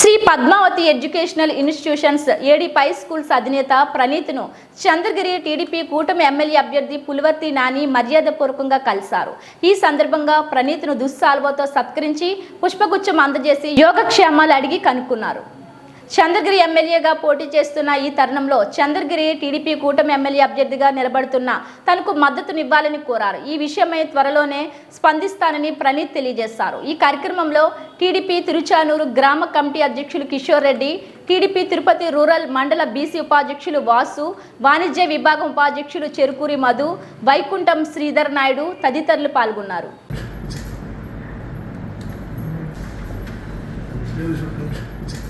Shri Padmavati educational institutions ఏడి పై schools అధినేత ప్రణీత్ను చంద్రగిరి టీడీపీ కూటమి ఎమ్మెల్యే అభ్యర్థి పులివర్తి నాని మర్యాదపూర్వకంగా కలిశారు. ఈ సందర్భంగా ప్రణీత్ను దుస్సాల్వతో సత్కరించి పుష్పగుచ్చం అందజేసి యోగక్షేమాలు అడిగి కనుక్కున్నారు. చంద్రగిరి ఎమ్మెల్యేగా పోటీ చేస్తున్న ఈ తరుణంలో చంద్రగిరి టీడీపీ కూటమి ఎమ్మెల్యే అభ్యర్థిగా నిలబడుతున్న తనకు మద్దతునివ్వాలని కోరారు. ఈ విషయమై త్వరలోనే స్పందిస్తానని ప్రణీత్ తెలియజేశారు. ఈ కార్యక్రమంలో టీడీపీ తిరుచానూరు గ్రామ కమిటీ అధ్యక్షులు కిషోర్ రెడ్డి టీడీపీ తిరుపతి రూరల్ మండల బీసీ ఉపాధ్యక్షులు వాసు వాణిజ్య విభాగం ఉపాధ్యక్షులు చెరుకూరి మధు వైకుంఠం శ్రీధర్ నాయుడు తదితరులు పాల్గొన్నారు. Thank you.